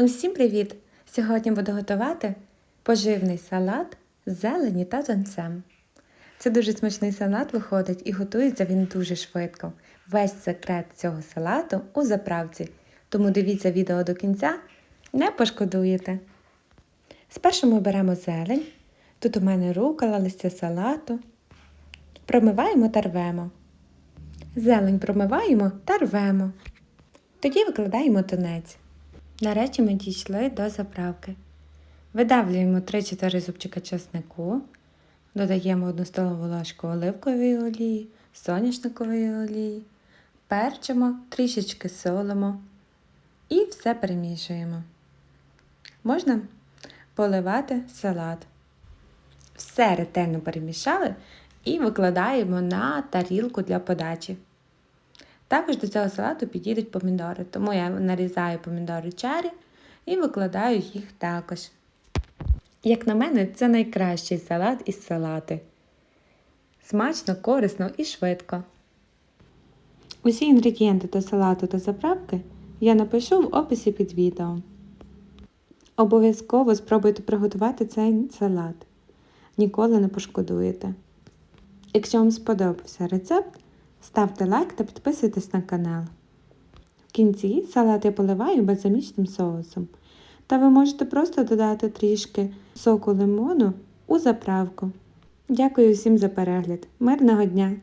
Усім привіт! Сьогодні буду готувати поживний салат з зелені та тунцем. Це дуже смачний салат виходить і готується він дуже швидко. Весь секрет цього салату у заправці, тому дивіться відео до кінця, не пошкодуєте. Спершу ми беремо зелень. Тут у мене рукола, листя салату. Промиваємо та рвемо. Зелень промиваємо та рвемо. Тоді викладаємо тунець. Нарешті ми дійшли до заправки. Видавлюємо 3-4 зубчика чеснику, додаємо 1 столову ложку оливкової олії, соняшникової олії, перчимо, трішечки солимо і все перемішуємо. Можна поливати салат. Все ретельно перемішали і викладаємо на тарілку для подачі. Також до цього салату підійдуть помідори, тому я нарізаю помідори чері і викладаю їх також. Як на мене, це найкращий салат із салати. Смачно, корисно і швидко. Усі інгредієнти до салату та заправки я напишу в описі під відео. Обов'язково спробуйте приготувати цей салат. Ніколи не пошкодуєте. Якщо вам сподобався рецепт, ставте лайк та підписуйтесь на канал. В кінці салат я поливаю бальзамічним соусом. Та ви можете просто додати трішки соку лимону у заправку. Дякую всім за перегляд. Мирного дня!